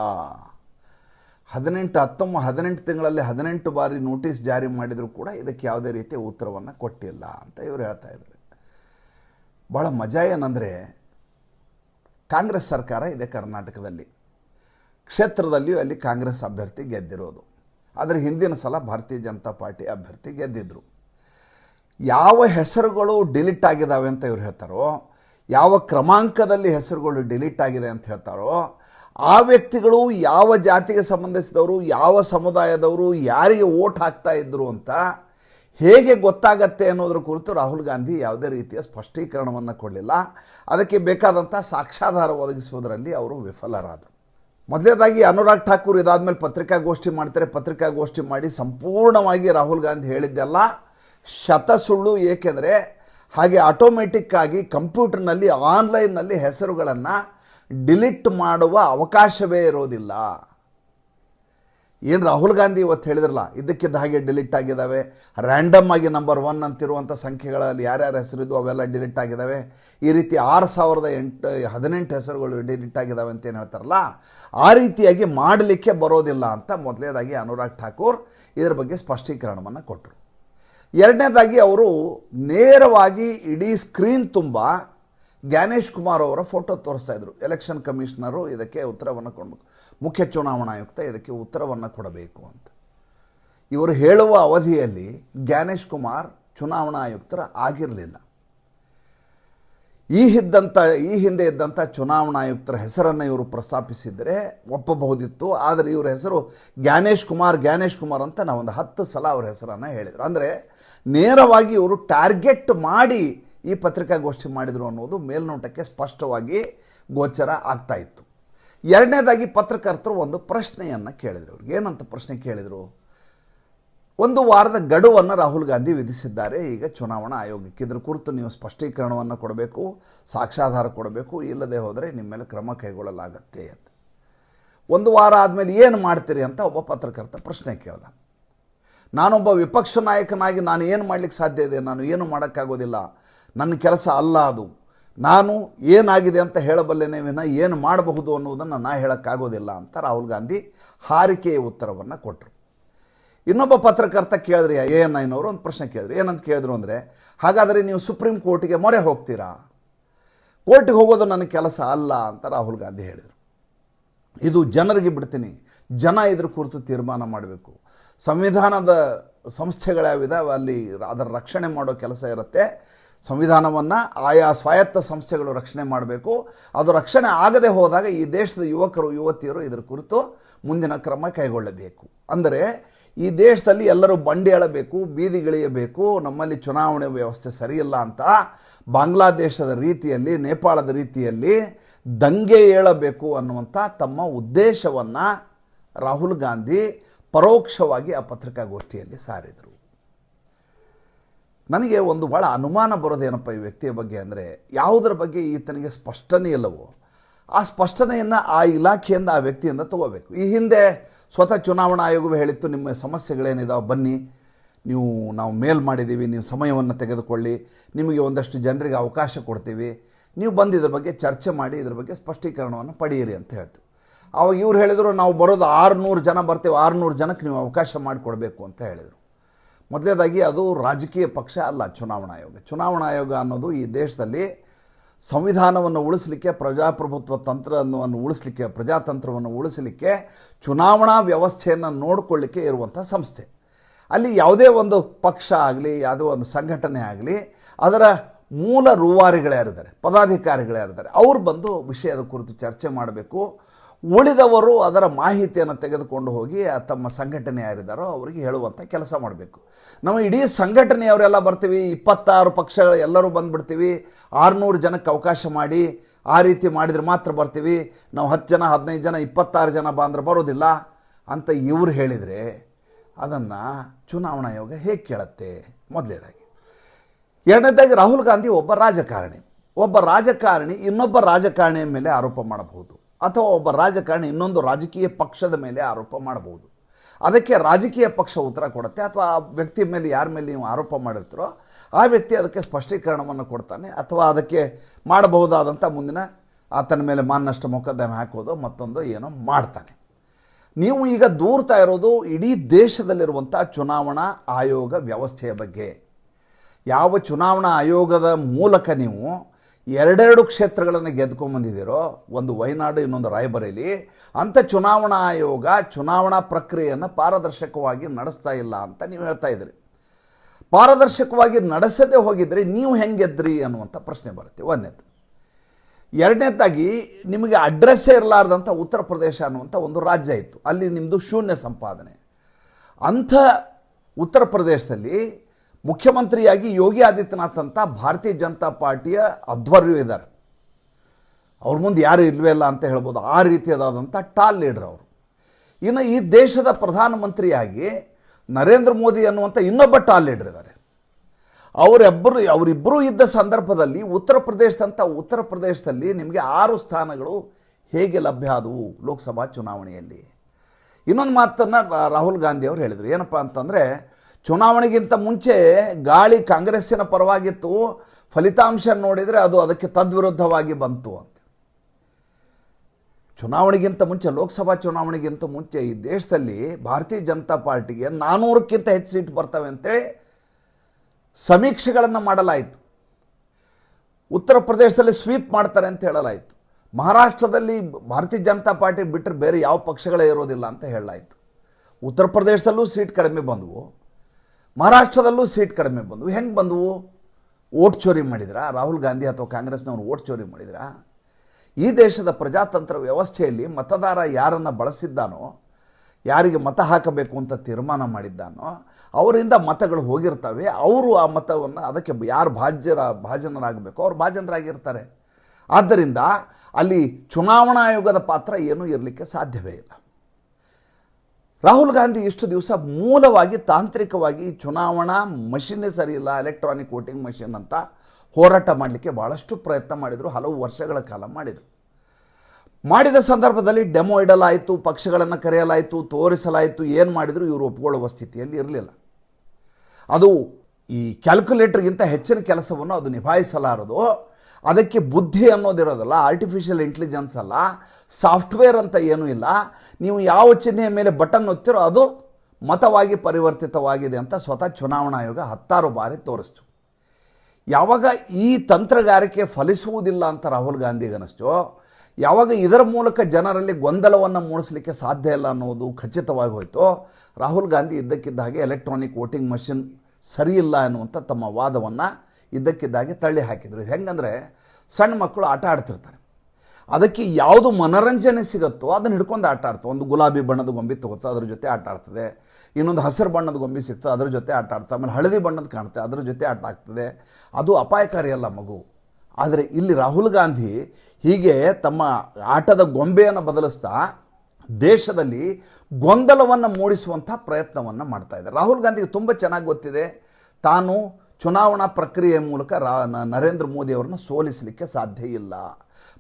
ಹದಿನೆಂಟು ಹತ್ತೊಂಬ ಹದಿನೆಂಟು ತಿಂಗಳಲ್ಲಿ ಹದಿನೆಂಟು ಬಾರಿ ನೋಟಿಸ್ ಜಾರಿ ಮಾಡಿದರೂ ಕೂಡ ಇದಕ್ಕೆ ಯಾವುದೇ ರೀತಿಯ ಉತ್ತರವನ್ನು ಕೊಟ್ಟಿಲ್ಲ ಅಂತ ಇವರು ಹೇಳ್ತಾ ಇದ್ದಾರೆ. ಭಾಳ ಮಜಾ ಏನಂದರೆ ಕಾಂಗ್ರೆಸ್ ಸರ್ಕಾರ ಇದೆ ಕರ್ನಾಟಕದಲ್ಲಿ. ಕ್ಷೇತ್ರದಲ್ಲಿಯೂ ಅಲ್ಲಿ ಕಾಂಗ್ರೆಸ್ ಅಭ್ಯರ್ಥಿ ಗೆದ್ದಿರೋದು. ಆದರೆ ಹಿಂದಿನ ಸಲ ಭಾರತೀಯ ಜನತಾ ಪಾರ್ಟಿ ಅಭ್ಯರ್ಥಿ ಗೆದ್ದಿದ್ರು. ಯಾವ ಹೆಸರುಗಳು ಡಿಲೀಟ್ ಆಗಿದ್ದಾವೆ ಅಂತ ಇವ್ರು ಹೇಳ್ತಾರೋ, ಯಾವ ಕ್ರಮಾಂಕದಲ್ಲಿ ಹೆಸರುಗಳು ಡಿಲೀಟ್ ಆಗಿದೆ ಅಂತ ಹೇಳ್ತಾರೋ, ಆ ವ್ಯಕ್ತಿಗಳು ಯಾವ ಜಾತಿಗೆ ಸಂಬಂಧಿಸಿದವರು, ಯಾವ ಸಮುದಾಯದವರು, ಯಾರಿಗೆ ಓಟ್ ಹಾಕ್ತಾ ಇದ್ರು ಅಂತ ಹೇಗೆ ಗೊತ್ತಾಗತ್ತೆ ಅನ್ನೋದ್ರ ಕುರಿತು ರಾಹುಲ್ ಗಾಂಧಿ ಯಾವುದೇ ರೀತಿಯ ಸ್ಪಷ್ಟೀಕರಣವನ್ನು ಕೊಡಲಿಲ್ಲ. ಅದಕ್ಕೆ ಬೇಕಾದಂಥ ಸಾಕ್ಷಾಧಾರ ಒದಗಿಸುವುದರಲ್ಲಿ ಅವರು ವಿಫಲರಾದರು. ಮೊದಲನೇದಾಗಿ ಅನುರಾಗ್ ಠಾಕೂರ್ ಇದಾದ್ಮೇಲೆ ಪತ್ರಿಕಾಗೋಷ್ಠಿ ಮಾಡ್ತಾರೆ. ಪತ್ರಿಕಾಗೋಷ್ಠಿ ಮಾಡಿ ಸಂಪೂರ್ಣವಾಗಿ ರಾಹುಲ್ ಗಾಂಧಿ ಹೇಳಿದ್ದೆಲ್ಲ ಶತ ಸುಳ್ಳು ಏಕೆಂದರೆ ಹಾಗೆ ಆಟೋಮೆಟಿಕ್ಕಾಗಿ ಕಂಪ್ಯೂಟರ್ನಲ್ಲಿ, ಆನ್ಲೈನ್ನಲ್ಲಿ ಹೆಸರುಗಳನ್ನು ಡಿಲೀಟ್ ಮಾಡುವ ಅವಕಾಶವೇ ಇರೋದಿಲ್ಲ. ಏನು ರಾಹುಲ್ ಗಾಂಧಿ ಇವತ್ತು ಹೇಳಿದ್ರಲ್ಲ ಇದಕ್ಕಿದ್ದ ಹಾಗೆ ಡಿಲೀಟ್ ಆಗಿದ್ದಾವೆ. ರ್ಯಾಂಡಮ್ ಆಗಿ ನಂಬರ್ ಒನ್ ಅಂತಿರುವಂಥ ಸಂಖ್ಯೆಗಳಲ್ಲಿ ಯಾರ್ಯಾರ ಹೆಸರಿದ್ದು ಅವೆಲ್ಲ ಡಿಲೀಟ್ ಆಗಿದ್ದಾವೆ. ಈ ರೀತಿ ಆರು ಸಾವಿರದ ಎಂಟು, ಹದಿನೆಂಟು ಹೆಸರುಗಳು ಡಿಲೀಟ್ ಆಗಿದ್ದಾವೆ ಅಂತ ಏನು ಹೇಳ್ತಾರಲ್ಲ, ಆ ರೀತಿಯಾಗಿ ಮಾಡಲಿಕ್ಕೆ ಬರೋದಿಲ್ಲ ಅಂತ ಮೊದಲನೇದಾಗಿ ಅನುರಾಗ್ ಠಾಕೂರ್ ಇದರ ಬಗ್ಗೆ ಸ್ಪಷ್ಟೀಕರಣವನ್ನು ಕೊಟ್ಟರು ಎರಡನೇದಾಗಿ ಅವರು ನೇರವಾಗಿ ಇಡೀ ಸ್ಕ್ರೀನ್ ತುಂಬ ಜ್ಞಾನೇಶ್ ಕುಮಾರ್ ಅವರ ಫೋಟೋ ತೋರಿಸ್ತಾ ಇದ್ರು. ಎಲೆಕ್ಷನ್ ಕಮಿಷನರು ಇದಕ್ಕೆ ಉತ್ತರವನ್ನು ಕೊಡಬೇಕು. ಮುಖ್ಯ ಚುನಾವಣಾ ಆಯುಕ್ತ ಇದಕ್ಕೆ ಉತ್ತರವನ್ನು ಕೊಡಬೇಕು ಅಂತ. ಇವರು ಹೇಳುವ ಅವಧಿಯಲ್ಲಿ ಜ್ಞಾನೇಶ್ ಕುಮಾರ್ ಚುನಾವಣಾ ಆಯುಕ್ತರ ಆಗಿರಲಿಲ್ಲ. ಈ ಇದ್ದಂಥ ಈ ಹಿಂದೆ ಇದ್ದಂಥ ಚುನಾವಣಾ ಆಯುಕ್ತರ ಹೆಸರನ್ನು ಇವರು ಪ್ರಸ್ತಾಪಿಸಿದರೆ ಒಪ್ಪಬಹುದಿತ್ತು. ಆದರೆ ಇವರ ಹೆಸರು ಜ್ಞಾನೇಶ್ ಕುಮಾರ್ ಜ್ಞಾನೇಶ್ ಕುಮಾರ್ ಅಂತ ನಾವೊಂದು ಹತ್ತು ಸಲ ಅವರ ಹೆಸರನ್ನು ಹೇಳಿದರು. ಅಂದರೆ ನೇರವಾಗಿ ಇವರು ಟಾರ್ಗೆಟ್ ಮಾಡಿ ಈ ಪತ್ರಿಕಾಗೋಷ್ಠಿ ಮಾಡಿದರು ಅನ್ನೋದು ಮೇಲ್ನೋಟಕ್ಕೆ ಸ್ಪಷ್ಟವಾಗಿ ಗೋಚರ ಆಗ್ತಾ ಇತ್ತು. ಎರಡನೇದಾಗಿ ಪತ್ರಕರ್ತರು ಒಂದು ಪ್ರಶ್ನೆಯನ್ನು ಕೇಳಿದರು. ಅವ್ರಿಗೆ ಏನಂತ ಪ್ರಶ್ನೆ ಕೇಳಿದರು? ಒಂದು ವಾರದ ಗಡುವನ್ನು ರಾಹುಲ್ ಗಾಂಧಿ ವಿಧಿಸಿದ್ದಾರೆ. ಈಗ ಚುನಾವಣಾ ಆಯೋಗಕ್ಕೆ ಇದ್ರ ಕುರಿತು ನೀವು ಸ್ಪಷ್ಟೀಕರಣವನ್ನು ಕೊಡಬೇಕು, ಸಾಕ್ಷ್ಯಾಧಾರ ಕೊಡಬೇಕು. ಇಲ್ಲದೆ ಹೋದರೆ ನಿಮ್ಮ ಮೇಲೆ ಕ್ರಮ ಕೈಗೊಳ್ಳಲಾಗತ್ತೆ ಅಂತ. ಒಂದು ವಾರ ಆದಮೇಲೆ ಏನು ಮಾಡ್ತೀರಿ ಅಂತ ಒಬ್ಬ ಪತ್ರಕರ್ತ ಪ್ರಶ್ನೆ ಕೇಳ್ದ. ನಾನೊಬ್ಬ ವಿಪಕ್ಷ ನಾಯಕನಾಗಿ ನಾನು ಏನು ಮಾಡಲಿಕ್ಕೆ ಸಾಧ್ಯ ಇದೆ? ನಾನು ಏನು ಮಾಡೋಕ್ಕಾಗೋದಿಲ್ಲ. ನನ್ನ ಕೆಲಸ ಅಲ್ಲ ಅದು. ನಾನು ಏನಾಗಿದೆ ಅಂತ ಹೇಳಬಲ್ಲೆನೇ ವಿನ ಏನು ಮಾಡಬಹುದು ಅನ್ನೋದನ್ನು ನಾ ಹೇಳೋಕ್ಕಾಗೋದಿಲ್ಲ ಅಂತ ರಾಹುಲ್ ಗಾಂಧಿ ಹಾರಿಕೆಯ ಉತ್ತರವನ್ನು ಕೊಟ್ಟರು ಇನ್ನೊಬ್ಬ ಪತ್ರಕರ್ತ ಕೇಳಿದ್ರಿ, ಎ ಎನ್ ಐನವರು ಒಂದು ಪ್ರಶ್ನೆ ಕೇಳಿದ್ರು. ಏನಂತ ಕೇಳಿದ್ರು ಅಂದರೆ, ಹಾಗಾದರೆ ನೀವು ಸುಪ್ರೀಂ ಕೋರ್ಟಿಗೆ ಮೊರೆ ಹೋಗ್ತೀರಾ? ಕೋರ್ಟಿಗೆ ಹೋಗೋದು ನನ್ನ ಕೆಲಸ ಅಲ್ಲ ಅಂತ ರಾಹುಲ್ ಗಾಂಧಿ ಹೇಳಿದರು. ಇದು ಜನರಿಗೆ ಬಿಡ್ತೀನಿ. ಜನ ಇದ್ರ ಕುರಿತು ತೀರ್ಮಾನ ಮಾಡಬೇಕು. ಸಂವಿಧಾನದ ಸಂಸ್ಥೆಗಳ್ಯಾವಿದಾವೆ ಅಲ್ಲಿ ಅದರ ರಕ್ಷಣೆ ಮಾಡೋ ಕೆಲಸ ಇರುತ್ತೆ. ಸಂವಿಧಾನವನ್ನು ಆಯಾ ಸ್ವಾಯತ್ತ ಸಂಸ್ಥೆಗಳು ರಕ್ಷಣೆ ಮಾಡಬೇಕು. ಅದು ರಕ್ಷಣೆ ಆಗದೆ ಹೋದಾಗ ಈ ದೇಶದ ಯುವಕರು, ಯುವತಿಯರು ಇದರ ಕುರಿತು ಮುಂದಿನ ಕ್ರಮ ಕೈಗೊಳ್ಳಬೇಕು. ಅಂದರೆ ಈ ದೇಶದಲ್ಲಿ ಎಲ್ಲರೂ ಬಂಡಿ ಎಳಬೇಕು ಬೀದಿಗಿಳಿಯಬೇಕು ನಮ್ಮಲ್ಲಿ ಚುನಾವಣೆ ವ್ಯವಸ್ಥೆ ಸರಿಯಿಲ್ಲ ಅಂತ ಬಾಂಗ್ಲಾದೇಶದ ರೀತಿಯಲ್ಲಿ, ನೇಪಾಳದ ರೀತಿಯಲ್ಲಿ ದಂಗೆ ಏಳಬೇಕು ಅನ್ನುವಂಥ ತಮ್ಮ ಉದ್ದೇಶವನ್ನು ರಾಹುಲ್ ಗಾಂಧಿ ಪರೋಕ್ಷವಾಗಿ ಆ ಪತ್ರಿಕಾಗೋಷ್ಠಿಯಲ್ಲಿ ಸಾರಿದರು. ನನಗೆ ಒಂದು ಭಾಳ ಅನುಮಾನ ಬರೋದೇನಪ್ಪ ಈ ವ್ಯಕ್ತಿಯ ಬಗ್ಗೆ ಅಂದರೆ, ಯಾವುದರ ಬಗ್ಗೆ ಈತನಿಗೆ ಸ್ಪಷ್ಟನೆ ಇಲ್ಲವೋ, ಆ ಸ್ಪಷ್ಟನೆಯನ್ನು ಆ ಇಲಾಖೆಯಿಂದ, ಆ ವ್ಯಕ್ತಿಯಿಂದ ತಗೋಬೇಕು. ಈ ಹಿಂದೆ ಸ್ವತಃ ಚುನಾವಣಾ ಆಯೋಗವೇ ಹೇಳಿತ್ತು, ನಿಮ್ಮ ಸಮಸ್ಯೆಗಳೇನಿದಾವೆ ಬನ್ನಿ, ನೀವು, ನಾವು ಮೇಲ್ ಮಾಡಿದ್ದೀವಿ, ನೀವು ಸಮಯವನ್ನು ತೆಗೆದುಕೊಳ್ಳಿ, ನಿಮಗೆ ಒಂದಷ್ಟು ಜನರಿಗೆ ಅವಕಾಶ ಕೊಡ್ತೀವಿ, ನೀವು ಬಂದು ಇದ್ರ ಬಗ್ಗೆ ಚರ್ಚೆ ಮಾಡಿ, ಇದ್ರ ಬಗ್ಗೆ ಸ್ಪಷ್ಟೀಕರಣವನ್ನು ಪಡೆಯಿರಿ ಅಂತ ಹೇಳ್ತು. ಅವಾಗ ಇವ್ರು ಹೇಳಿದರು, ನಾವು ಬರೋದು ಆರುನೂರು ಜನ ಬರ್ತೀವಿ, ಆರುನೂರು ಜನಕ್ಕೆ ನೀವು ಅವಕಾಶ ಮಾಡಿಕೊಡ್ಬೇಕು ಅಂತ ಹೇಳಿದರು. ಮೊದಲನೇದಾಗಿ ಅದು ರಾಜಕೀಯ ಪಕ್ಷ ಅಲ್ಲ ಚುನಾವಣಾ ಆಯೋಗ. ಚುನಾವಣಾ ಆಯೋಗ ಅನ್ನೋದು ಈ ದೇಶದಲ್ಲಿ ಸಂವಿಧಾನವನ್ನು ಉಳಿಸಲಿಕ್ಕೆ ಪ್ರಜಾಪ್ರಭುತ್ವ ತಂತ್ರವನ್ನು ಉಳಿಸಲಿಕ್ಕೆ, ಪ್ರಜಾತಂತ್ರವನ್ನು ಉಳಿಸಲಿಕ್ಕೆ ಚುನಾವಣಾ ವ್ಯವಸ್ಥೆಯನ್ನು ನೋಡಿಕೊಳ್ಳಿಕ್ಕೆ ಇರುವಂಥ ಸಂಸ್ಥೆ. ಅಲ್ಲಿ ಯಾವುದೇ ಒಂದು ಪಕ್ಷ ಆಗಲಿ, ಯಾವುದೋ ಒಂದು ಸಂಘಟನೆ ಆಗಲಿ, ಅದರ ಮೂಲ ರೂವಾರಿಗಳ್ಯಾರಿದ್ದಾರೆ ಪದಾಧಿಕಾರಿಗಳ್ಯಾರಿದ್ದಾರೆ ಅವ್ರು ಬಂದು ವಿಷಯದ ಕುರಿತು ಚರ್ಚೆ ಮಾಡಬೇಕು. ಉಳಿದವರು ಅದರ ಮಾಹಿತಿಯನ್ನು ತೆಗೆದುಕೊಂಡು ಹೋಗಿ ತಮ್ಮ ಸಂಘಟನೆ ಯಾರಿದ್ದಾರೋ ಅವರಿಗೆ ಹೇಳುವಂಥ ಕೆಲಸ ಮಾಡಬೇಕು. ನಾವು ಇಡೀ ಸಂಘಟನೆಯವರೆಲ್ಲ ಬರ್ತೀವಿ, ಇಪ್ಪತ್ತಾರು ಪಕ್ಷ ಎಲ್ಲರೂ ಬಂದುಬಿಡ್ತೀವಿ, ಆರುನೂರು ಜನಕ್ಕೆ ಅವಕಾಶ ಮಾಡಿ, ಆ ರೀತಿ ಮಾಡಿದರೆ ಮಾತ್ರ ಬರ್ತೀವಿ, ನಾವು ಹತ್ತು ಜನ, ಹದಿನೈದು ಜನ, ಇಪ್ಪತ್ತಾರು ಜನ ಬಂದ್ರೆ ಬರೋದಿಲ್ಲ ಅಂತ ಇವರು ಹೇಳಿದರೆ ಅದನ್ನು ಚುನಾವಣಾ ಆಯೋಗ ಹೇಗೆ ಕೇಳುತ್ತೆ? ಮೊದಲನೇದಾಗಿ ಎರಡನೇದಾಗಿ ರಾಹುಲ್ ಗಾಂಧಿ ಒಬ್ಬ ರಾಜಕಾರಣಿ. ಒಬ್ಬ ರಾಜಕಾರಣಿ ಇನ್ನೊಬ್ಬ ರಾಜಕಾರಣಿಯ ಮೇಲೆ ಆರೋಪ ಮಾಡಬಹುದು. ಅಥವಾ ಒಬ್ಬ ರಾಜಕಾರಣಿ ಇನ್ನೊಂದು ರಾಜಕೀಯ ಪಕ್ಷದ ಮೇಲೆ ಆರೋಪ ಮಾಡಬಹುದು. ಅದಕ್ಕೆ ರಾಜಕೀಯ ಪಕ್ಷ ಉತ್ತರ ಕೊಡುತ್ತೆ ಅಥವಾ ಆ ವ್ಯಕ್ತಿ ಮೇಲೆ ಯಾರ ಮೇಲೆ ನೀವು ಆರೋಪ ಮಾಡಿರ್ತೀರೋ ಆ ವ್ಯಕ್ತಿ ಅದಕ್ಕೆ ಸ್ಪಷ್ಟೀಕರಣವನ್ನು ಕೊಡ್ತಾನೆ ಅಥವಾ ಅದಕ್ಕೆ ಮಾಡಬಹುದಾದಂಥ ಮುಂದಿನ ಆತನ ಮೇಲೆ ಮಾನನಷ್ಟ ಮೊಕದ್ದಮೆ ಹಾಕೋದು ಮತ್ತೊಂದು ಏನೋ ಮಾಡ್ತಾನೆ. ನೀವು ಈಗ ದೂರ್ತಾ ಇರೋದು ಇಡೀ ದೇಶದಲ್ಲಿರುವಂಥ ಚುನಾವಣಾ ಆಯೋಗ ವ್ಯವಸ್ಥೆಯ ಬಗ್ಗೆ. ಯಾವ ಚುನಾವಣಾ ಆಯೋಗದ ಮೂಲಕ ನೀವು ಎರಡೆರಡು ಕ್ಷೇತ್ರಗಳನ್ನು ಗೆದ್ಕೊಂಬಂದಿದ್ದೀರೋ ಒಂದು ವಯನಾಡು, ಇನ್ನೊಂದು ರಾಯಬರೇಲಿ ಅಂಥ ಚುನಾವಣಾ ಆಯೋಗ ಚುನಾವಣಾ ಪ್ರಕ್ರಿಯೆಯನ್ನು ಪಾರದರ್ಶಕವಾಗಿ ನಡೆಸ್ತಾ ಇಲ್ಲ ಅಂತ ನೀವು ಹೇಳ್ತಾ ಇದ್ರಿ ಪಾರದರ್ಶಕವಾಗಿ ನಡೆಸದೆ ಹೋಗಿದ್ರೆ ನೀವು ಹೆಂಗೆ ಗೆದ್ರಿ ಅನ್ನುವಂಥ ಪ್ರಶ್ನೆ ಬರುತ್ತೆ. ಒಂದನೇದು. ಎರಡನೇದಾಗಿ, ನಿಮಗೆ ಅಡ್ರೆಸ್ಸೇ ಇರಲಾರ್ದಂಥ ಉತ್ತರ ಪ್ರದೇಶ ಅನ್ನುವಂಥ ಒಂದು ರಾಜ್ಯ ಇತ್ತು. ಅಲ್ಲಿ ನಿಮ್ಮದು ಶೂನ್ಯ ಸಂಪಾದನೆ. ಅಂಥ ಉತ್ತರ ಪ್ರದೇಶದಲ್ಲಿ ಮುಖ್ಯಮಂತ್ರಿಯಾಗಿ ಯೋಗಿ ಆದಿತ್ಯನಾಥ್ ಅಂತ ಭಾರತೀಯ ಜನತಾ ಪಾರ್ಟಿಯ ಅಧ್ವರ್ಯು ಇದ್ದಾರೆ. ಅವ್ರ ಮುಂದೆ ಯಾರು ಇಲ್ವೇ ಇಲ್ಲ ಅಂತ ಹೇಳ್ಬೋದು. ಆ ರೀತಿಯದಾದಂಥ ಟಾಲ್ ಲೀಡರ್ ಅವರು. ಇನ್ನು ಈ ದೇಶದ ಪ್ರಧಾನಮಂತ್ರಿಯಾಗಿ ನರೇಂದ್ರ ಮೋದಿ ಅನ್ನುವಂಥ ಇನ್ನೊಬ್ಬ ಟಾಲ್ ಲೀಡರ್ ಇದ್ದಾರೆ. ಅವರಿಬ್ಬರು, ಅವರಿಬ್ಬರೂ ಇದ್ದ ಸಂದರ್ಭದಲ್ಲಿ ಉತ್ತರ ಪ್ರದೇಶದಂಥ ಉತ್ತರ ಪ್ರದೇಶದಲ್ಲಿ ನಿಮಗೆ ಆರು ಸ್ಥಾನಗಳು ಹೇಗೆ ಲಭ್ಯ ಆದವು ಲೋಕಸಭಾ ಚುನಾವಣೆಯಲ್ಲಿ? ಇನ್ನೊಂದು ಮಾತನ್ನು ರಾಹುಲ್ ಗಾಂಧಿ ಅವರು ಹೇಳಿದರು. ಏನಪ್ಪ ಅಂತಂದರೆ ಚುನಾವಣೆಗಿಂತ ಮುಂಚೆ ಗಾಳಿ ಕಾಂಗ್ರೆಸ್ಸಿನ ಪರವಾಗಿತ್ತು. ಫಲಿತಾಂಶ ನೋಡಿದರೆ ಅದು ಅದಕ್ಕೆ ತದ್ವಿರುದ್ಧವಾಗಿ ಬಂತು ಅಂತ. ಚುನಾವಣೆಗಿಂತ ಮುಂಚೆ, ಲೋಕಸಭಾ ಚುನಾವಣೆಗಿಂತ ಮುಂಚೆ ಈ ದೇಶದಲ್ಲಿ ಭಾರತೀಯ ಜನತಾ ಪಾರ್ಟಿಗೆ ನಾನ್ನೂರಕ್ಕಿಂತ ಹೆಚ್ಚು ಸೀಟ್ ಬರ್ತವೆ ಅಂತೇಳಿ ಸಮೀಕ್ಷೆಗಳನ್ನು ಮಾಡಲಾಯಿತು. ಉತ್ತರ ಪ್ರದೇಶದಲ್ಲಿ ಸ್ವೀಪ್ ಮಾಡ್ತಾರೆ ಅಂತ ಹೇಳಲಾಯಿತು. ಮಹಾರಾಷ್ಟ್ರದಲ್ಲಿ ಭಾರತೀಯ ಜನತಾ ಪಾರ್ಟಿ ಬಿಟ್ಟರೆ ಬೇರೆ ಯಾವ ಪಕ್ಷಗಳೇ ಇರೋದಿಲ್ಲ ಅಂತ ಹೇಳಲಾಯಿತು. ಉತ್ತರ ಪ್ರದೇಶದಲ್ಲೂ ಸೀಟ್ ಕಡಿಮೆ ಬಂದವು. ಮಹಾರಾಷ್ಟ್ರದಲ್ಲೂ ಸೀಟ್ ಕಡಿಮೆ ಬಂದವು. ಹೆಂಗೆ ಬಂದವು? ಓಟ್ ಚೋರಿ ಮಾಡಿದ್ರಾ? ರಾಹುಲ್ ಗಾಂಧಿ ಅಥವಾ ಕಾಂಗ್ರೆಸ್ನವ್ರು ಓಟ್ ಚೋರಿ ಮಾಡಿದ್ರಾ? ಈ ದೇಶದ ಪ್ರಜಾತಂತ್ರ ವ್ಯವಸ್ಥೆಯಲ್ಲಿ ಮತದಾರ ಯಾರನ್ನು ಬಳಸಿದ್ದಾನೋ, ಯಾರಿಗೆ ಮತ ಹಾಕಬೇಕು ಅಂತ ತೀರ್ಮಾನ ಮಾಡಿದ್ದಾನೋ, ಅವರಿಂದ ಮತಗಳು ಹೋಗಿರ್ತವೆ. ಅವರು ಆ ಮತವನ್ನು ಅದಕ್ಕೆ ಯಾರು ಭಾಜ್ಯರ, ಭಾಜನರಾಗಬೇಕು? ಅವ್ರು ಭಾಜನರಾಗಿರ್ತಾರೆ. ಆದ್ದರಿಂದ ಅಲ್ಲಿ ಚುನಾವಣಾ ಆಯೋಗದ ಪಾತ್ರ ಏನೂ ಇರಲಿಕ್ಕೆ ಸಾಧ್ಯವೇ ಇಲ್ಲ. ರಾಹುಲ್ ಗಾಂಧಿ ಇಷ್ಟು ದಿವಸ ಮೂಲವಾಗಿ ತಾಂತ್ರಿಕವಾಗಿ ಚುನಾವಣಾ ಮಷಿನ್ನೇ ಸರಿಯಿಲ್ಲ ಎಲೆಕ್ಟ್ರಾನಿಕ್ ವೋಟಿಂಗ್ ಮಷಿನ್ ಅಂತ ಹೋರಾಟ ಮಾಡಲಿಕ್ಕೆ ಭಾಳಷ್ಟು ಪ್ರಯತ್ನ ಮಾಡಿದರು, ಹಲವು ವರ್ಷಗಳ ಕಾಲ ಮಾಡಿದರು. ಮಾಡಿದ ಸಂದರ್ಭದಲ್ಲಿ ಡೆಮೋ ಇಡಲಾಯಿತು, ಪಕ್ಷಗಳನ್ನು ಕರೆಯಲಾಯಿತು, ತೋರಿಸಲಾಯಿತು, ಏನು ಮಾಡಿದರೂ ಇವರು ಒಪ್ಪಿಕೊಳ್ಳುವ ಸ್ಥಿತಿಯಲ್ಲಿ ಇರಲಿಲ್ಲ. ಅದು ಈ ಕ್ಯಾಲ್ಕುಲೇಟರ್ಗಿಂತ ಹೆಚ್ಚಿನ ಕೆಲಸವನ್ನು ಅದು ನಿಭಾಯಿಸಲಾರದು ಅದಕ್ಕೆ ಬುದ್ಧಿ ಅನ್ನೋದಿರೋದಲ್ಲ ಆರ್ಟಿಫಿಷಿಯಲ್ ಇಂಟೆಲಿಜೆನ್ಸ್ ಅಲ್ಲ ಸಾಫ್ಟ್ವೇರ್ ಅಂತ ಏನೂ ಇಲ್ಲ. ನೀವು ಯಾವ ಚಿಹ್ನೆಯ ಮೇಲೆ ಬಟನ್ ಒತ್ತಿರೋ ಅದು ಮತವಾಗಿ ಪರಿವರ್ತಿತವಾಗಿದೆ ಅಂತ ಸ್ವತಃ ಚುನಾವಣಾ ಆಯೋಗ ಹತ್ತಾರು ಬಾರಿ ತೋರಿಸ್ತು. ಯಾವಾಗ ಈ ತಂತ್ರಗಾರಿಕೆ ಫಲಿಸುವುದಿಲ್ಲ ಅಂತ ರಾಹುಲ್ ಗಾಂಧಿಗೆ ಅನ್ನಿಸ್ತು ಯಾವಾಗ ಇದರ ಮೂಲಕ ಜನರಲ್ಲಿ ಗೊಂದಲವನ್ನು ಮೂಡಿಸಲಿಕ್ಕೆ ಸಾಧ್ಯ ಇಲ್ಲ ಅನ್ನೋದು ಖಚಿತವಾಗಿ ಹೋಯಿತು. ರಾಹುಲ್ ಗಾಂಧಿ ಇದ್ದಕ್ಕಿದ್ದ ಹಾಗೆ ಎಲೆಕ್ಟ್ರಾನಿಕ್ ವೋಟಿಂಗ್ ಮಷಿನ್ ಸರಿಯಿಲ್ಲ ಎನ್ನುವಂಥ ತಮ್ಮ ವಾದವನ್ನು ಇದ್ದಕ್ಕಿದ್ದಾಗೆ ತಳ್ಳಿ ಹಾಕಿದರು. ಇದು ಹೆಂಗಂದರೆ ಸಣ್ಣ ಮಕ್ಕಳು ಆಟ ಆಡ್ತಿರ್ತಾರೆ. ಅದಕ್ಕೆ ಯಾವುದು ಮನೋರಂಜನೆ ಸಿಗುತ್ತೋ ಅದನ್ನು ಹಿಡ್ಕೊಂಡು ಆಟ ಆಡ್ತವೆ. ಒಂದು ಗುಲಾಬಿ ಬಣ್ಣದ ಗೊಂಬೆ ತಗೋತಾ ಅದ್ರ ಜೊತೆ ಆಟ ಆಡ್ತದೆ. ಇನ್ನೊಂದು ಹಸಿರು ಬಣ್ಣದ ಗೊಂಬೆ ಸಿಗ್ತದೆ, ಅದ್ರ ಜೊತೆ ಆಟ ಆಡ್ತದೆ. ಆಮೇಲೆ ಹಳದಿ ಬಣ್ಣದ ಕಾಣುತ್ತೆ ಅದ್ರ ಜೊತೆ ಆಟ ಆಗ್ತದೆ. ಅದು ಅಪಾಯಕಾರಿ ಅಲ್ಲ ಮಗು. ಆದರೆ ಇಲ್ಲಿ ರಾಹುಲ್ ಗಾಂಧಿ ಹೀಗೆ ತಮ್ಮ ಆಟದ ಗೊಂಬೆಯನ್ನು ಬದಲಿಸ್ತಾ ದೇಶದಲ್ಲಿ ಗೊಂದಲವನ್ನು ಮೂಡಿಸುವಂಥ ಪ್ರಯತ್ನವನ್ನು ಮಾಡ್ತಾ ಇದ್ದಾರೆ. ರಾಹುಲ್ ಗಾಂಧಿಗೆ ತುಂಬ ಚೆನ್ನಾಗಿ ಗೊತ್ತಿದೆ. ತಾನು ಚುನಾವಣಾ ಪ್ರಕ್ರಿಯೆ ಮೂಲಕ ರಾ ನರೇಂದ್ರ ಮೋದಿ ಅವರನ್ನು ಸೋಲಿಸಲಿಕ್ಕೆ ಸಾಧ್ಯ ಇಲ್ಲ.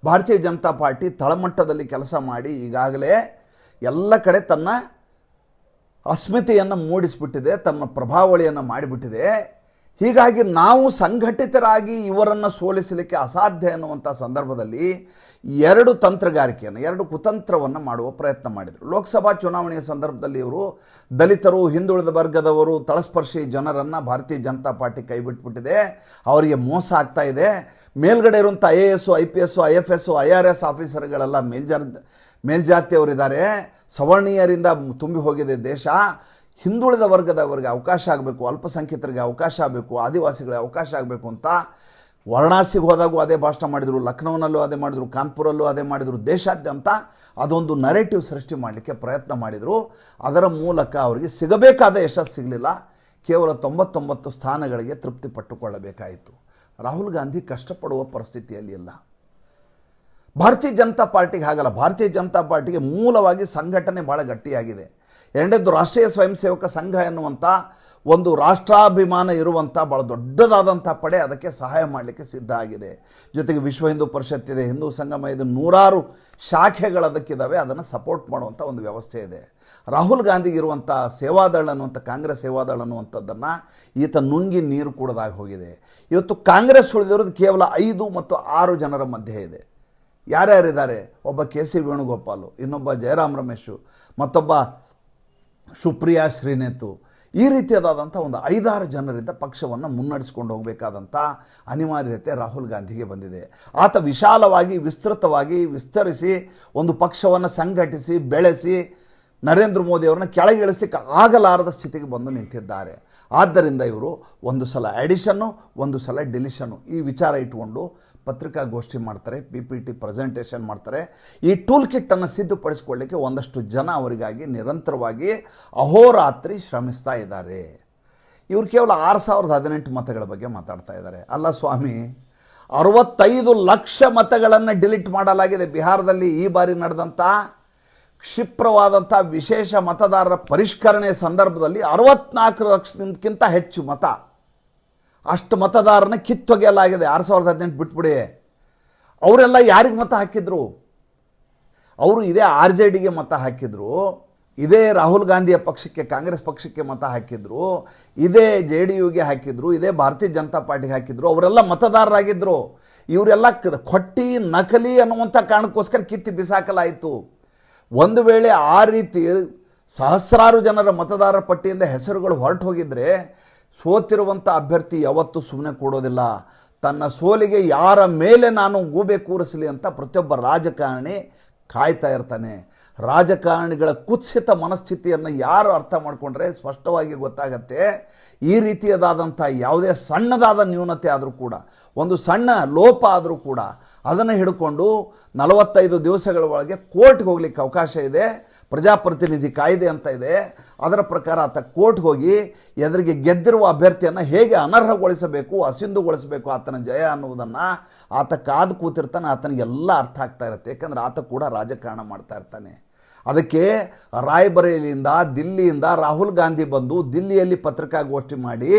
ಭಾರತೀಯ ಜನತಾ ಪಾರ್ಟಿ ತಳಮಟ್ಟದಲ್ಲಿ ಕೆಲಸ ಮಾಡಿ ಈಗಾಗಲೇ ಎಲ್ಲ ಕಡೆ ತನ್ನ ಅಸ್ಮಿತೆಯನ್ನು ಮೂಡಿಸಿಬಿಟ್ಟಿದೆ, ತಮ್ಮ ಪ್ರಭಾವಳಿಯನ್ನು ಮಾಡಿಬಿಟ್ಟಿದೆ. ಹೀಗಾಗಿ ನಾವು ಸಂಘಟಿತರಾಗಿ ಇವರನ್ನು ಸೋಲಿಸಲಿಕ್ಕೆ ಅಸಾಧ್ಯ ಎನ್ನುವಂಥ ಸಂದರ್ಭದಲ್ಲಿ ಎರಡು ತಂತ್ರಗಾರಿಕೆಯನ್ನು, ಎರಡು ಕುತಂತ್ರವನ್ನು ಮಾಡುವ ಪ್ರಯತ್ನ ಮಾಡಿದರು. ಲೋಕಸಭಾ ಚುನಾವಣೆಯ ಸಂದರ್ಭದಲ್ಲಿ ಇವರು ದಲಿತರು, ಹಿಂದುಳಿದ ವರ್ಗದವರು, ತಳಸ್ಪರ್ಶಿ ಜನರನ್ನು ಭಾರತೀಯ ಜನತಾ ಪಾರ್ಟಿ ಕೈಬಿಟ್ಬಿಟ್ಟಿದೆ ಅವರಿಗೆ ಮೋಸ ಆಗ್ತಾ ಇದೆ. ಮೇಲ್ಗಡೆ ಇರುವಂಥ I A S I P S I F S I R S ಆಫೀಸರ್ಗಳೆಲ್ಲ ಮೇಲ್ಜಾ ಮೇಲ್ಜಾತಿಯವರಿದ್ದಾರೆ. ಸವರ್ಣೀಯರಿಂದ ತುಂಬಿ ಹೋಗಿದೆ ದೇಶ. ಹಿಂದುಳಿದ ವರ್ಗದವರಿಗೆ ಅವಕಾಶ ಆಗಬೇಕು, ಅಲ್ಪಸಂಖ್ಯಾತರಿಗೆ ಅವಕಾಶ ಆಗಬೇಕು, ಆದಿವಾಸಿಗಳಿಗೆ ಅವಕಾಶ ಆಗಬೇಕು ಅಂತ ವಾರಣಾಸಿಗೆ ಹೋದಾಗೂ ಅದೇ ಭಾಷಣ ಮಾಡಿದರು, ಲಕ್ನೋನಲ್ಲೂ ಅದೇ ಮಾಡಿದರು, ಕಾನ್ಪುರಲ್ಲೂ ಅದೇ ಮಾಡಿದರು, ದೇಶಾದ್ಯಂತ ಅದೊಂದು ನರೇಟಿವ್ ಸೃಷ್ಟಿ ಮಾಡಲಿಕ್ಕೆ ಪ್ರಯತ್ನ ಮಾಡಿದರು. ಅದರ ಮೂಲಕ ಅವರಿಗೆ ಸಿಗಬೇಕಾದ ಯಶಸ್ಸು ಸಿಗಲಿಲ್ಲ. ಕೇವಲ ತೊಂಬತ್ತೊಂಬತ್ತು ಸ್ಥಾನಗಳಿಗೆ ತೃಪ್ತಿ ಪಟ್ಟುಕೊಳ್ಳಬೇಕಾಯಿತು. ರಾಹುಲ್ ಗಾಂಧಿ ಕಷ್ಟಪಡುವ ಪರಿಸ್ಥಿತಿಯಲ್ಲಿ ಇಲ್ಲ. ಭಾರತೀಯ ಜನತಾ ಪಾರ್ಟಿಗೆ ಹಾಗಲ್ಲ. ಭಾರತೀಯ ಜನತಾ ಪಾರ್ಟಿಗೆ ಮೂಲವಾಗಿ ಸಂಘಟನೆ ಭಾಳ ಗಟ್ಟಿಯಾಗಿದೆ. ಎರಡನೇದು ರಾಷ್ಟ್ರೀಯ ಸ್ವಯಂ ಸೇವಕ ಸಂಘ ಎನ್ನುವಂಥ ಒಂದು ರಾಷ್ಟ್ರಾಭಿಮಾನ ಇರುವಂಥ ಭಾಳ ದೊಡ್ಡದಾದಂಥ ಪಡೆ ಅದಕ್ಕೆ ಸಹಾಯ ಮಾಡಲಿಕ್ಕೆ ಸಿದ್ಧ ಆಗಿದೆ. ಜೊತೆಗೆ ವಿಶ್ವ ಹಿಂದೂ ಪರಿಷತ್ ಇದೆ, ಹಿಂದೂ ಸಂಗಮ ಇದೆ, ನೂರಾರು ಶಾಖೆಗಳು ಅದಕ್ಕಿದ್ದಾವೆ ಅದನ್ನು ಸಪೋರ್ಟ್ ಮಾಡುವಂಥ ಒಂದು ವ್ಯವಸ್ಥೆ ಇದೆ. ರಾಹುಲ್ ಗಾಂಧಿಗೆ ಇರುವಂಥ ಸೇವಾದಳ ಅನ್ನುವಂಥ ಕಾಂಗ್ರೆಸ್ ಸೇವಾದಳ ಅನ್ನುವಂಥದ್ದನ್ನು ಈತ ನುಂಗಿ ನೀರು ಕೂಡದಾಗಿ ಹೋಗಿದೆ. ಇವತ್ತು ಕಾಂಗ್ರೆಸ್ ಉಳಿದಿರೋದು ಕೇವಲ ಐದು ಮತ್ತು ಆರು ಜನರ ಮಧ್ಯೆ ಇದೆ. ಯಾರ್ಯಾರಿದ್ದಾರೆ? ಒಬ್ಬ ಕೆ ಸಿ ವೇಣುಗೋಪಾಲು, ಇನ್ನೊಬ್ಬ ಜಯರಾಮ್ ರಮೇಶು, ಮತ್ತೊಬ್ಬ ಸುಪ್ರಿಯಾ ಶ್ರೀನೇತು. ಈ ರೀತಿಯಾದಂಥ ಒಂದು ಐದಾರು ಜನರಿಂದ ಪಕ್ಷವನ್ನು ಮುನ್ನಡೆಸ್ಕೊಂಡು ಹೋಗಬೇಕಾದಂಥ ಅನಿವಾರ್ಯತೆ ರಾಹುಲ್ ಗಾಂಧಿಗೆ ಬಂದಿದೆ. ಆತ ವಿಶಾಲವಾಗಿ, ವಿಸ್ತೃತವಾಗಿ ವಿಸ್ತರಿಸಿ, ಒಂದು ಪಕ್ಷವನ್ನು ಸಂಘಟಿಸಿ, ಬೆಳೆಸಿ, ನರೇಂದ್ರ ಮೋದಿ ಅವರನ್ನ ಕೆಳಗಿಳಿಸ್ಲಿಕ್ಕೆ ಆಗಲಾರದ ಸ್ಥಿತಿಗೆ ಬಂದು ನಿಂತಿದ್ದಾರೆ. ಆದ್ದರಿಂದ ಇವರು ಒಂದು ಸಲ ಆ್ಯಡಿಷನ್ನು ಒಂದು ಸಲ ಡಿಲಿಷನ್ನು ಈ ವಿಚಾರ ಇಟ್ಕೊಂಡು ಪತ್ರಿಕಾಗೋಷ್ಠಿ ಮಾಡ್ತಾರೆ ಪಿ ಪಿ ಟಿ ಪ್ರೆಸೆಂಟೇಷನ್ ಮಾಡ್ತಾರೆ. ಈ ಟೂಲ್ ಕಿಟ್ಟನ್ನು ಸಿದ್ಧಪಡಿಸ್ಕೊಳ್ಳಿಕ್ಕೆ ಒಂದಷ್ಟು ಜನ ಅವರಿಗಾಗಿ ನಿರಂತರವಾಗಿ ಅಹೋರಾತ್ರಿ ಶ್ರಮಿಸ್ತಾ ಇದ್ದಾರೆ. ಇವರು ಕೇವಲ ಆರು ಸಾವಿರದ ಹದಿನೆಂಟು ಮತಗಳ ಬಗ್ಗೆ ಮಾತಾಡ್ತಾ ಇದ್ದಾರೆ. ಅಲ್ಲ ಸ್ವಾಮಿ, ಅರವತ್ತೈದು ಲಕ್ಷ ಮತಗಳನ್ನು ಡಿಲೀಟ್ ಮಾಡಲಾಗಿದೆ. ಬಿಹಾರದಲ್ಲಿ ಈ ಬಾರಿ ನಡೆದಂಥ ಕ್ಷಿಪ್ರವಾದಂಥ ವಿಶೇಷ ಮತದಾರರ ಪರಿಷ್ಕರಣೆ ಸಂದರ್ಭದಲ್ಲಿ ಅರವತ್ನಾಲ್ಕು ಲಕ್ಷಕ್ಕಿಂತ ಹೆಚ್ಚು ಮತ. ಅಷ್ಟು ಮತದಾರನ ಕಿತ್ತೊಗೆಯಲಾಗಿದೆ. ಆರು ಸಾವಿರದ ಹದಿನೆಂಟು ಬಿಟ್ಬಿಡಿ. ಅವರೆಲ್ಲ ಯಾರಿಗೆ ಮತ ಹಾಕಿದ್ರು? ಅವರು ಇದೇ ಆರ್ ಜೆ ಡಿಗೆ ಮತ ಹಾಕಿದ್ರು. ಇದೇ ರಾಹುಲ್ ಗಾಂಧಿಯ ಪಕ್ಷಕ್ಕೆ, ಕಾಂಗ್ರೆಸ್ ಪಕ್ಷಕ್ಕೆ ಮತ ಹಾಕಿದ್ರು. ಇದೇ ಜೆ ಡಿ ಯುಗೆ ಹಾಕಿದ್ರು. ಇದೇ ಭಾರತೀಯ ಜನತಾ ಪಾರ್ಟಿಗೆ ಹಾಕಿದ್ರು. ಅವರೆಲ್ಲ ಮತದಾರರಾಗಿದ್ದರು ಇವರೆಲ್ಲ ಕೊಟ್ಟಿ, ನಕಲಿ ಅನ್ನುವಂಥ ಕಾರಣಕ್ಕೋಸ್ಕರ ಕಿತ್ತಿ ಬಿಸಾಕಲಾಯಿತು. ಒಂದು ವೇಳೆ ಆ ರೀತಿ ಸಹಸ್ರಾರು ಜನರ ಮತದಾರರ ಪಟ್ಟಿಯಿಂದ ಹೆಸರುಗಳು ಹೊರಟು ಹೋಗಿದ್ರೆ ಸೋತಿರುವಂಥ ಅಭ್ಯರ್ಥಿ ಯಾವತ್ತೂ ಸುಮ್ಮನೆ ಕೊಡೋದಿಲ್ಲ. ತನ್ನ ಸೋಲಿಗೆ ಯಾರ ಮೇಲೆ ನಾನು ಗೂಬೆ ಕೂರಿಸಲಿ ಅಂತ ಪ್ರತಿಯೊಬ್ಬ ರಾಜಕಾರಣಿ ಕಾಯ್ತಾ ಇರ್ತಾನೆ. ರಾಜಕಾರಣಿಗಳ ಕುತ್ಸಿತ ಮನಸ್ಥಿತಿಯನ್ನು ಯಾರು ಅರ್ಥ ಮಾಡಿಕೊಂಡ್ರೆ ಸ್ಪಷ್ಟವಾಗಿ ಗೊತ್ತಾಗತ್ತೆ. ಈ ರೀತಿಯದಾದಂಥ ಯಾವುದೇ ಸಣ್ಣದಾದ ನ್ಯೂನತೆ ಆದರೂ ಕೂಡ, ಒಂದು ಸಣ್ಣ ಲೋಪ ಆದರೂ ಕೂಡ ಅದನ್ನು ಹಿಡ್ಕೊಂಡು ನಲವತ್ತೈದು ದಿವಸಗಳ ಒಳಗೆ ಕೋರ್ಟ್ಗೆ ಹೋಗ್ಲಿಕ್ಕೆ ಅವಕಾಶ ಇದೆ. ಪ್ರಜಾಪ್ರತಿನಿಧಿ ಕಾಯ್ದೆ ಅಂತ ಇದೆ. ಅದರ ಪ್ರಕಾರ ಆತ ಕೋರ್ಟ್ಗೆ ಹೋಗಿ ಎದುರಿಗೆ ಗೆದ್ದಿರುವ ಅಭ್ಯರ್ಥಿಯನ್ನು ಹೇಗೆ ಅನರ್ಹಗೊಳಿಸಬೇಕು, ಅಸಿಂಧುಗೊಳಿಸಬೇಕು ಆತನ ಜಯ ಅನ್ನುವುದನ್ನು ಆತ ಕಾದು ಕೂತಿರ್ತಾನೆ, ಆತನಿಗೆಲ್ಲ ಅರ್ಥ ಆಗ್ತಾ ಇರುತ್ತೆ. ಯಾಕಂದ್ರೆ ಆತ ಕೂಡ ರಾಜಕಾರಣ ಮಾಡ್ತಾ ಇರ್ತಾನೆ. ಅದಕ್ಕೆ ರಾಯ್ಬರೇಲಿಯಿಂದ, ದಿಲ್ಲಿಯಿಂದ ರಾಹುಲ್ ಗಾಂಧಿ ಬಂದು ದಿಲ್ಲಿಯಲ್ಲಿ ಪತ್ರಿಕಾಗೋಷ್ಠಿ ಮಾಡಿ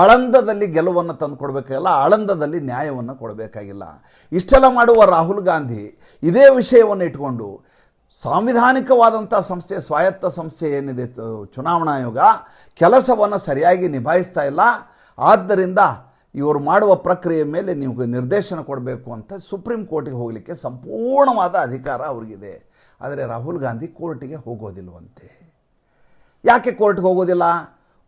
ಆಳಂದದಲ್ಲಿ ಗೆಲುವನ್ನು ತಂದು ಕೊಡಬೇಕಾಗಿಲ್ಲ, ಆಳಂದದಲ್ಲಿ ನ್ಯಾಯವನ್ನು ಕೊಡಬೇಕಾಗಿಲ್ಲ. ಇಷ್ಟೆಲ್ಲ ಮಾಡುವ ರಾಹುಲ್ ಗಾಂಧಿ ಇದೇ ವಿಷಯವನ್ನು ಇಟ್ಕೊಂಡು ಸಾಂವಿಧಾನಿಕವಾದಂಥ ಸಂಸ್ಥೆ, ಸ್ವಾಯತ್ತ ಸಂಸ್ಥೆ ಏನಿದೆ ಚುನಾವಣಾ ಆಯೋಗ ಕೆಲಸವನ್ನು ಸರಿಯಾಗಿ ನಿಭಾಯಿಸ್ತಾ ಇಲ್ಲ. ಆದ್ದರಿಂದ ಇವರು ಮಾಡುವ ಪ್ರಕ್ರಿಯೆ ಮೇಲೆ ನೀವು ನಿರ್ದೇಶನ ಕೊಡಬೇಕು ಅಂತ ಸುಪ್ರೀಂ ಕೋರ್ಟಿಗೆ ಹೋಗಲಿಕ್ಕೆ ಸಂಪೂರ್ಣವಾದ ಅಧಿಕಾರ ಅವ್ರಿಗಿದೆ. ಆದರೆ ರಾಹುಲ್ ಗಾಂಧಿ ಕೋರ್ಟಿಗೆ ಹೋಗೋದಿಲ್ವಂತೆ. ಯಾಕೆ ಕೋರ್ಟ್ಗೆ ಹೋಗೋದಿಲ್ಲ?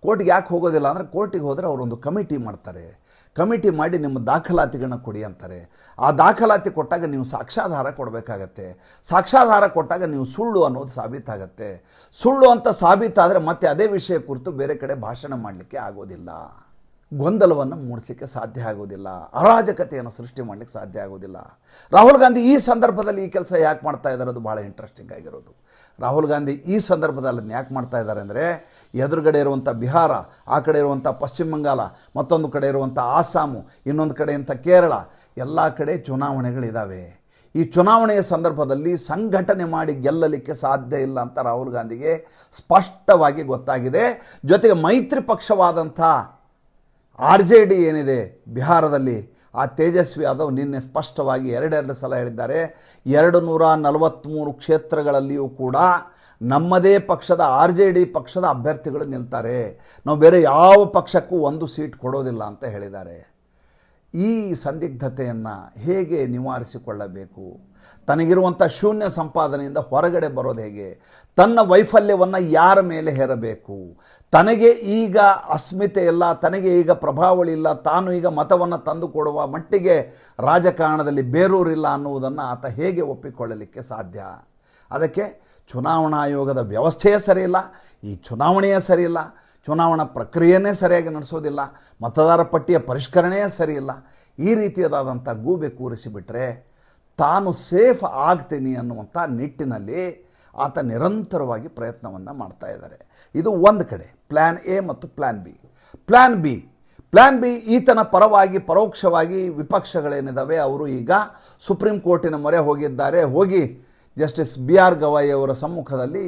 ಕೋರ್ಟ್ಗೆ ಯಾಕೆ ಹೋಗೋದಿಲ್ಲ ಅಂದರೆ ಕೋರ್ಟಿಗೆ ಹೋದರೆ ಅವರೊಂದು ಕಮಿಟಿ ಮಾಡ್ತಾರೆ. ಕಮಿಟಿ ಮಾಡಿ ನಿಮ್ಮ ದಾಖಲಾತಿಗಳನ್ನ ಕೊಡಿ ಅಂತಾರೆ. ಆ ದಾಖಲಾತಿ ಕೊಟ್ಟಾಗ ನೀವು ಸಾಕ್ಷಾಧಾರ ಕೊಡಬೇಕಾಗತ್ತೆ. ಸಾಕ್ಷಾಧಾರ ಕೊಟ್ಟಾಗ ನೀವು ಸುಳ್ಳು ಅನ್ನೋದು ಸಾಬೀತಾಗತ್ತೆ. ಸುಳ್ಳು ಅಂತ ಸಾಬೀತಾದರೆ ಮತ್ತೆ ಅದೇ ವಿಷಯ ಕುರಿತು ಬೇರೆ ಕಡೆ ಭಾಷಣ ಮಾಡಲಿಕ್ಕೆ ಆಗೋದಿಲ್ಲ. ಗೊಂದಲವನ್ನು ಮೂಡಿಸಲಿಕ್ಕೆ ಸಾಧ್ಯ ಆಗೋದಿಲ್ಲ ಅರಾಜಕತೆಯನ್ನು ಸೃಷ್ಟಿ ಮಾಡಲಿಕ್ಕೆ ಸಾಧ್ಯ ಆಗೋದಿಲ್ಲ ರಾಹುಲ್ ಗಾಂಧಿ ಈ ಸಂದರ್ಭದಲ್ಲಿ ಈ ಕೆಲಸ ಯಾಕೆ ಮಾಡ್ತಾ ಇದ್ದಾರೆ ಅದು ಭಾಳ ಇಂಟ್ರೆಸ್ಟಿಂಗ್ ಆಗಿರೋದು. ರಾಹುಲ್ ಗಾಂಧಿ ಈ ಸಂದರ್ಭದಲ್ಲಿ ಯಾಕೆ ಮಾಡ್ತಾ ಇದ್ದಾರೆ ಅಂದರೆ, ಎದುರುಗಡೆ ಇರುವಂಥ ಬಿಹಾರ, ಆ ಕಡೆ ಇರುವಂಥ ಪಶ್ಚಿಮ ಬಂಗಾಲ ಮತ್ತೊಂದು ಕಡೆ ಇರುವಂಥ ಆಸಾಮು ಇನ್ನೊಂದು ಕಡೆ ಇಂಥ ಕೇರಳ, ಎಲ್ಲ ಕಡೆ ಚುನಾವಣೆಗಳಿದ್ದಾವೆ ಈ ಚುನಾವಣೆಯ ಸಂದರ್ಭದಲ್ಲಿ ಸಂಘಟನೆ ಮಾಡಿ ಗೆಲ್ಲಲಿಕ್ಕೆ ಸಾಧ್ಯ ಇಲ್ಲ ಅಂತ ರಾಹುಲ್ ಗಾಂಧಿಗೆ ಸ್ಪಷ್ಟವಾಗಿ ಗೊತ್ತಾಗಿದೆ. ಜೊತೆಗೆ ಮೈತ್ರಿ ಪಕ್ಷವಾದಂಥ ಆರ್ ಜೆ ಡಿ ಏನಿದೆ ಬಿಹಾರದಲ್ಲಿ, ಆ ತೇಜಸ್ವಿ ಯಾದವ್ ನಿನ್ನೆ ಸ್ಪಷ್ಟವಾಗಿ ಎರಡೆರಡು ಸಲ ಹೇಳಿದ್ದಾರೆ, ಎರಡು ನೂರ ನಲವತ್ತ್ಮೂರು ಕ್ಷೇತ್ರಗಳಲ್ಲಿಯೂ ಕೂಡ ನಮ್ಮದೇ ಪಕ್ಷದ, ಆರ್ ಜೆ ಡಿ ಪಕ್ಷದ ಅಭ್ಯರ್ಥಿಗಳು ನಿಲ್ತಾರೆ. ನಾವು ಬೇರೆ ಯಾವ ಪಕ್ಷಕ್ಕೂ ಒಂದು ಸೀಟ್ ಕೊಡೋದಿಲ್ಲ ಅಂತ ಹೇಳಿದ್ದಾರೆ. ಈ ಸಂದಿಗ್ಧತೆಯನ್ನು ಹೇಗೆ ನಿವಾರಿಸಿಕೊಳ್ಳಬೇಕು? ತನಗಿರುವಂಥ ಶೂನ್ಯ ಸಂಪಾದನೆಯಿಂದ ಹೊರಗಡೆ ಬರೋದು ಹೇಗೆ? ತನ್ನ ವೈಫಲ್ಯವನ್ನು ಯಾರ ಮೇಲೆ ಹೇರಬೇಕು? ತನಗೆ ಈಗ ಅಸ್ಮಿತೆ ಇಲ್ಲ, ತನಗೆ ಈಗ ಪ್ರಭಾವಳಿ ಇಲ್ಲ, ತಾನು ಈಗ ಮತವನ್ನು ತಂದುಕೊಡುವ ಮಟ್ಟಿಗೆ ರಾಜಕಾರಣದಲ್ಲಿ ಬೇರೂರಿಲ್ಲ ಅನ್ನುವುದನ್ನು ಆತ ಹೇಗೆ ಒಪ್ಪಿಕೊಳ್ಳಲಿಕ್ಕೆ ಸಾಧ್ಯ? ಅದಕ್ಕೆ ಚುನಾವಣಾ ಆಯೋಗದ ವ್ಯವಸ್ಥೆಯೇ ಸರಿಯಿಲ್ಲ, ಈ ಚುನಾವಣೆಯೇ ಸರಿಯಿಲ್ಲ ಚುನಾವಣಾ ಪ್ರಕ್ರಿಯೆಯೇ ಸರಿಯಾಗಿ ನಡೆಸೋದಿಲ್ಲ, ಮತದಾರ ಪಟ್ಟಿಯ ಪರಿಷ್ಕರಣೆಯೇ ಸರಿಯಿಲ್ಲ, ಈ ರೀತಿಯದಾದಂಥ ಗೂಬೆ ಕೂರಿಸಿಬಿಟ್ರೆ ತಾನು ಸೇಫ್ ಆಗ್ತೀನಿ ಅನ್ನುವಂಥ ನಿಟ್ಟಿನಲ್ಲಿ ಆತ ನಿರಂತರವಾಗಿ ಪ್ರಯತ್ನವನ್ನು ಮಾಡ್ತಾ ಇದ್ದಾರೆ. ಇದು ಒಂದು ಕಡೆ ಪ್ಲ್ಯಾನ್ ಎ ಮತ್ತು plan B. Plan B plan B ಈತನ ಪರವಾಗಿ, ಪರೋಕ್ಷವಾಗಿ ವಿಪಕ್ಷಗಳೇನಿದ್ದಾವೆ ಅವರು ಈಗ ಸುಪ್ರೀಂ ಕೋರ್ಟಿನ ಮೊರೆ ಹೋಗಿದ್ದಾರೆ. ಹೋಗಿ ಜಸ್ಟಿಸ್ ಬಿ ಆರ್ ಗವಾಯಿ ಅವರ ಸಮ್ಮುಖದಲ್ಲಿ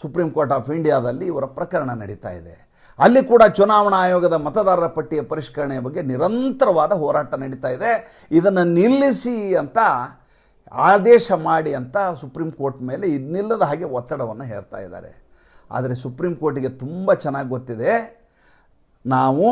ಸುಪ್ರೀಂ ಕೋರ್ಟ್ ಆಫ್ ಇಂಡಿಯಾದಲ್ಲಿ ಇವರ ಪ್ರಕರಣ ನಡೀತಾ ಇದೆ. ಅಲ್ಲಿ ಕೂಡ ಚುನಾವಣಾ ಆಯೋಗದ ಮತದಾರರ ಪಟ್ಟಿಯ ಪರಿಷ್ಕರಣೆಯ ಬಗ್ಗೆ ನಿರಂತರವಾದ ಹೋರಾಟ ನಡೀತಾ ಇದೆ. ಇದನ್ನು ನಿಲ್ಲಿಸಿ ಅಂತ ಆದೇಶ ಮಾಡಿ ಅಂತ ಸುಪ್ರೀಂ ಕೋರ್ಟ್ ಮೇಲೆ ಇದನ್ನಿಲ್ಲದ ಹಾಗೆ ಒತ್ತಡವನ್ನು ಹೇರ್ತಾ ಇದ್ದಾರೆ. ಆದರೆ ಸುಪ್ರೀಂ ಕೋರ್ಟಿಗೆ ತುಂಬ ಚೆನ್ನಾಗಿ ಗೊತ್ತಿದೆ. ನಾವು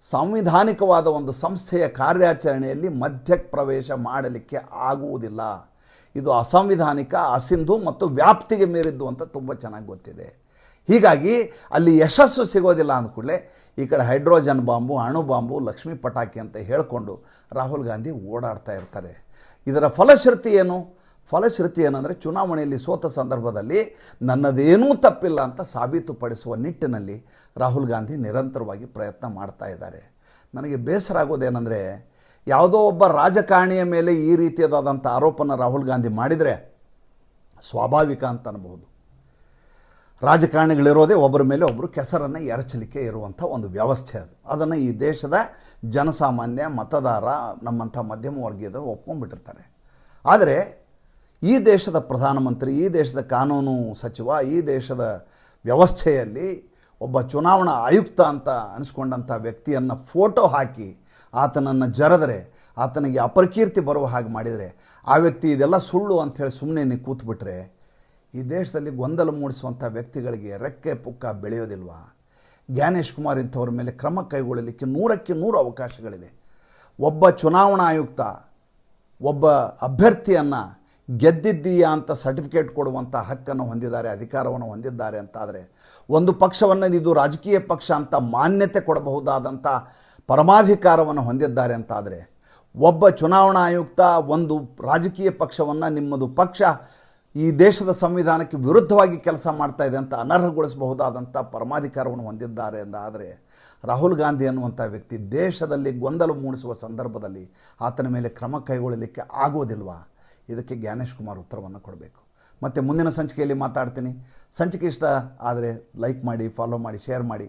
ಸಾಂವಿಧಾನಿಕವಾದ ಒಂದು ಸಂಸ್ಥೆಯ ಕಾರ್ಯಾಚರಣೆಯಲ್ಲಿ ಮಧ್ಯ ಪ್ರವೇಶ ಮಾಡಲಿಕ್ಕೆ ಆಗುವುದಿಲ್ಲ. ಇದು ಅಸಂವಿಧಾನಿಕ, ಅಸಿಂಧು ಮತ್ತು ವ್ಯಾಪ್ತಿಗೆ ಮೀರಿದ್ದು ಅಂತ ತುಂಬ ಚೆನ್ನಾಗಿ ಗೊತ್ತಿದೆ. ಹೀಗಾಗಿ ಅಲ್ಲಿ ಯಶಸ್ಸು ಸಿಗೋದಿಲ್ಲ ಅಂದ್ಕೂಡಲೇ ಈ ಕಡೆ ಹೈಡ್ರೋಜನ್ ಬಾಂಬು, ಅಣು ಬಾಂಬು, ಲಕ್ಷ್ಮೀ ಪಟಾಕಿ ಅಂತ ಹೇಳಿಕೊಂಡು ರಾಹುಲ್ ಗಾಂಧಿ ಓಡಾಡ್ತಾ ಇರ್ತಾರೆ. ಇದರ ಫಲಶ್ರುತಿ ಏನು? ಫಲಶ್ರುತಿ ಏನಂದರೆ ಚುನಾವಣೆಯಲ್ಲಿ ಸೋತ ಸಂದರ್ಭದಲ್ಲಿ ನನ್ನದೇನೂ ತಪ್ಪಿಲ್ಲ ಅಂತ ಸಾಬೀತುಪಡಿಸುವ ನಿಟ್ಟಿನಲ್ಲಿ ರಾಹುಲ್ ಗಾಂಧಿ ನಿರಂತರವಾಗಿ ಪ್ರಯತ್ನ ಮಾಡ್ತಾ ಇದ್ದಾರೆ. ನನಗೆ ಬೇಸರ ಆಗೋದೇನೆಂದರೆ ಯಾವುದೋ ಒಬ್ಬ ರಾಜಕಾರಣಿಯ ಮೇಲೆ ಈ ರೀತಿಯಾದಂಥ ಆರೋಪನ ರಾಹುಲ್ ಗಾಂಧಿ ಮಾಡಿದರೆ ಸ್ವಾಭಾವಿಕ ಅಂತ ಅನ್ಬೋದು ರಾಜಕಾರಣಿಗಳಿರೋದೇ ಒಬ್ಬರ ಮೇಲೆ ಒಬ್ಬರು ಕೆಸರನ್ನು ಎರಚಲಿಕ್ಕೆ ಇರುವಂಥ ಒಂದು ವ್ಯವಸ್ಥೆ ಅದು. ಅದನ್ನು ಈ ದೇಶದ ಜನಸಾಮಾನ್ಯ, ಮತದಾರ, ನಮ್ಮಂಥ ಮಧ್ಯಮ ವರ್ಗೀಯದ ಒಪ್ಕೊಂಡ್ಬಿಟ್ಟಿರ್ತಾರೆ. ಆದರೆ ಈ ದೇಶದ ಪ್ರಧಾನಮಂತ್ರಿ, ಈ ದೇಶದ ಕಾನೂನು ಸಚಿವ, ಈ ದೇಶದ ವ್ಯವಸ್ಥೆಯಲ್ಲಿ ಒಬ್ಬ ಚುನಾವಣಾ ಆಯುಕ್ತ ಅಂತ ಅನಿಸ್ಕೊಂಡಂಥ ವ್ಯಕ್ತಿಯನ್ನು ಫೋಟೋ ಹಾಕಿ ಆತನನ್ನು ಜರೆದರೆ, ಆತನಿಗೆ ಅಪರಕೀರ್ತಿ ಬರುವ ಹಾಗೆ ಮಾಡಿದರೆ, ಆ ವ್ಯಕ್ತಿ ಇದೆಲ್ಲ ಸುಳ್ಳು ಅಂಥೇಳಿ ಸುಮ್ಮನೆ ನೀವು ಕೂತ್ಬಿಟ್ರೆ, ಈ ದೇಶದಲ್ಲಿ ಗೊಂದಲ ಮೂಡಿಸುವಂಥ ವ್ಯಕ್ತಿಗಳಿಗೆ ರೆಕ್ಕೆ ಪುಕ್ಕ ಬೆಳೆಯೋದಿಲ್ವಾ? ಜ್ಞಾನೇಶ್ ಕುಮಾರ್ ಇಂಥವ್ರ ಮೇಲೆ ಕ್ರಮ ಕೈಗೊಳ್ಳಲಿಕ್ಕೆ ನೂರಕ್ಕೆ ನೂರು ಅವಕಾಶಗಳಿದೆ. ಒಬ್ಬ ಚುನಾವಣಾ ಆಯುಕ್ತ, ಒಬ್ಬ ಅಭ್ಯರ್ಥಿಯನ್ನು ಗೆದ್ದಿದ್ದೀಯಾ ಅಂತ ಸರ್ಟಿಫಿಕೇಟ್ ಕೊಡುವಂಥ ಹಕ್ಕನ್ನು ಹೊಂದಿದ್ದಾರೆ, ಅಧಿಕಾರವನ್ನು ಹೊಂದಿದ್ದಾರೆ ಅಂತಾದರೆ, ಒಂದು ಪಕ್ಷವನ್ನು ಇದು ರಾಜಕೀಯ ಪಕ್ಷ ಅಂತ ಮಾನ್ಯತೆ ಕೊಡಬಹುದಾದಂಥ ಪರಮಾಧಿಕಾರವನ್ನು ಹೊಂದಿದ್ದಾರೆ ಅಂತಾದರೆ ಒಬ್ಬ ಚುನಾವಣಾ ಆಯುಕ್ತ ಒಂದು ರಾಜಕೀಯ ಪಕ್ಷವನ್ನು ನಿಮ್ಮದು ಪಕ್ಷ ಈ ದೇಶದ ಸಂವಿಧಾನಕ್ಕೆ ವಿರುದ್ಧವಾಗಿ ಕೆಲಸ ಮಾಡ್ತಾ ಇದೆ ಅಂತ ಅನರ್ಹಗೊಳಿಸಬಹುದಾದಂಥ ಪರಮಾಧಿಕಾರವನ್ನು ಹೊಂದಿದ್ದಾರೆ ಎಂದಾದರೆ ರಾಹುಲ್ ಗಾಂಧಿ ಅನ್ನುವಂಥ ವ್ಯಕ್ತಿ ದೇಶದಲ್ಲಿ ಗೊಂದಲ ಮೂಡಿಸುವ ಸಂದರ್ಭದಲ್ಲಿ ಆತನ ಮೇಲೆ ಕ್ರಮ ಕೈಗೊಳ್ಳಲಿಕ್ಕೆ ಆಗೋದಿಲ್ವಾ? ಇದಕ್ಕೆ ಜ್ಞಾನೇಶ್ ಕುಮಾರ್ ಉತ್ತರವನ್ನು ಕೊಡಬೇಕು. ಮತ್ತು ಮುಂದಿನ ಸಂಚಿಕೆಯಲ್ಲಿ ಮಾತಾಡ್ತೀನಿ. ಸಂಚಿಕೆ ಇಷ್ಟ ಆದರೆ ಲೈಕ್ ಮಾಡಿ ಫಾಲೋ ಮಾಡಿ ಶೇರ್ ಮಾಡಿ.